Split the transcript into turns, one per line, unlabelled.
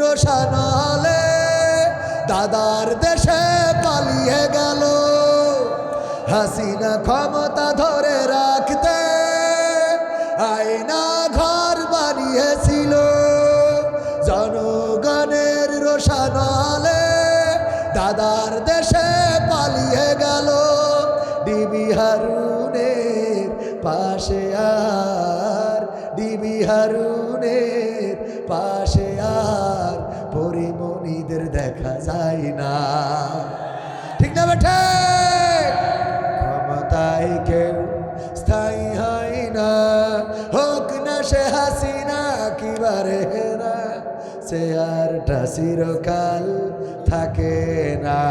রোশানালে দাদার দেশে পালিয়ে গেল। হাসিনা ক্ষমতা ধরে রাখতে আয়না ঘর বানিয়েছিল। জনগণের রোশানালে দাদার দেশে পালিয়ে গেল। ডিবি হারুনের পাশে আর, ডিবি হারুনের পাশে দেখা যায় না। ঠিক না বেঠে? ক্ষমতায় কেউ স্থায়ী হয় না। হোক না সে হাসিনা, কি বারে না সে আর চিরকাল থাকে না।